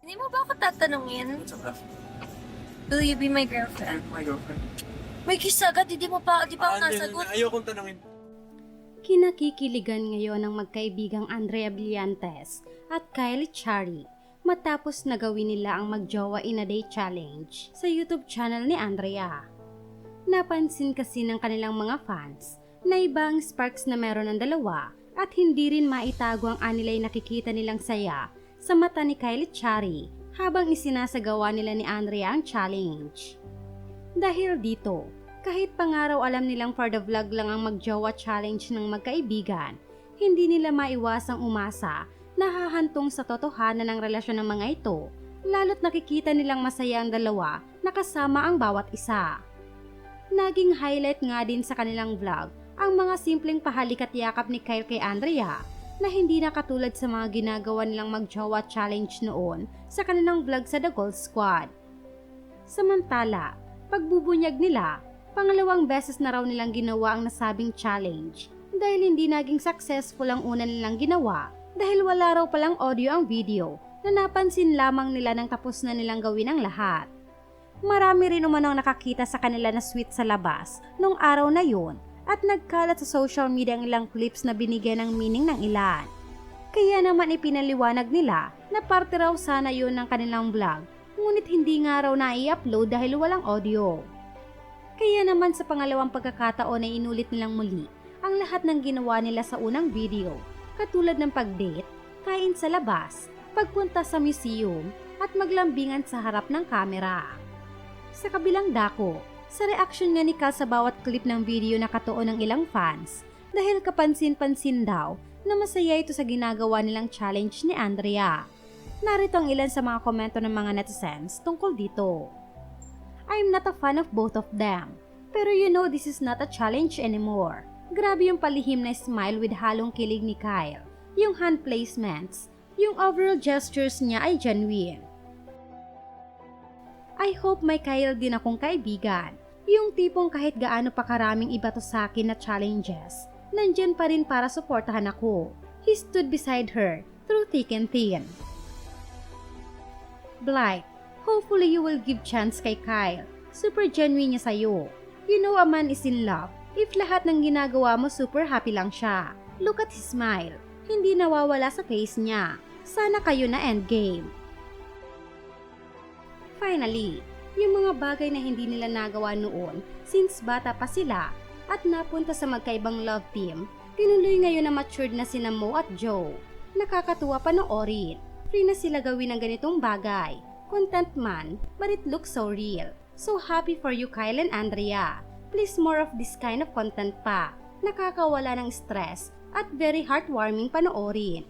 Hindi mo ba ako tatanungin? What's up? Will you be my girlfriend? My girlfriend. May kiss agad, hindi mo pa, di pa ako Ah, hindi, nasagot. hindi. Ayokong tanungin. Kinakikiligan ngayon ng magkaibigang Andrea Brillantes at Kylie Chari matapos nagawin nila ang magjowa in a day challenge sa YouTube channel ni Andrea. Napansin kasi ng kanilang mga fans na ibang sparks na meron ng dalawa at hindi rin maitago ang anilay nakikita nilang saya sa mata ni Kylie Chari habang isinasagawa nila ni Andrea ang challenge. Dahil dito, kahit pangaraw alam nilang for the vlog lang ang magjowa challenge ng magkaibigan, hindi nila maiwasang umasa na hahantong sa totohanan ng relasyon ng mga ito, lalo't nakikita nilang masaya ang dalawa na kasama ang bawat isa. Naging highlight nga din sa kanilang vlog ang mga simpleng pahalik at yakap ni Kyle kay Andrea na hindi na katulad sa mga ginagawa nilang magjowa challenge noon sa kanilang vlog sa The Gold Squad. Samantala, pagbubunyag nila, pangalawang beses na raw nilang ginawa ang nasabing challenge dahil hindi naging successful ang una nilang ginawa dahil wala raw palang audio ang video na napansin lamang nila nang tapos na nilang gawin ang lahat. Marami rin umanong nakakita sa kanila na sweet sa labas nung araw na yun at nagkalat sa social media ang ilang clips na binigyan ng meaning ng ilan. Kaya naman ipinaliwanag nila na parte raw sana yun ng kanilang vlog ngunit hindi nga raw na i-upload dahil walang audio. Kaya naman sa pangalawang pagkakataon ay inulit nilang muli ang lahat ng ginawa nila sa unang video, katulad ng pag-date, kain sa labas, pagpunta sa museum, at maglambingan sa harap ng kamera. Sa kabilang dako, sa reaction nga ni Cal sa bawat clip ng video na katuon ng ilang fans, dahil kapansin-pansin daw na masaya ito sa ginagawa nilang challenge ni Andrea. Narito ang ilan sa mga komento ng mga netizens tungkol dito. I'm not a fan of both of them. Pero you know this is not a challenge anymore. Grabe yung palihim na smile with halong kilig ni Kyle. Yung hand placements, yung overall gestures niya ay genuine. I hope may Kyle din akong kaibigan. Yung tipong kahit gaano pa karaming iba to sa akin na challenges, nandyan pa rin para suportahan ako. He stood beside her through thick and thin. Blight, hopefully you will give chance kay Kyle. Super genuine niya sa'yo. You know a man is in love if lahat ng ginagawa mo super happy lang siya. Look at his smile. Hindi nawawala sa face niya. Sana kayo na endgame. Finally, yung mga bagay na hindi nila nagawa noon since bata pa sila at napunta sa magkaibang love team, tinuloy ngayon na matured na sina Mo at Joe. Nakakatuwa panoorin. Free na sila gawin ng ganitong bagay. Content man, but it looks so real. So happy for you Kyle and Andrea. Please more of this kind of content pa. Nakakawala ng stress at very heartwarming panoorin.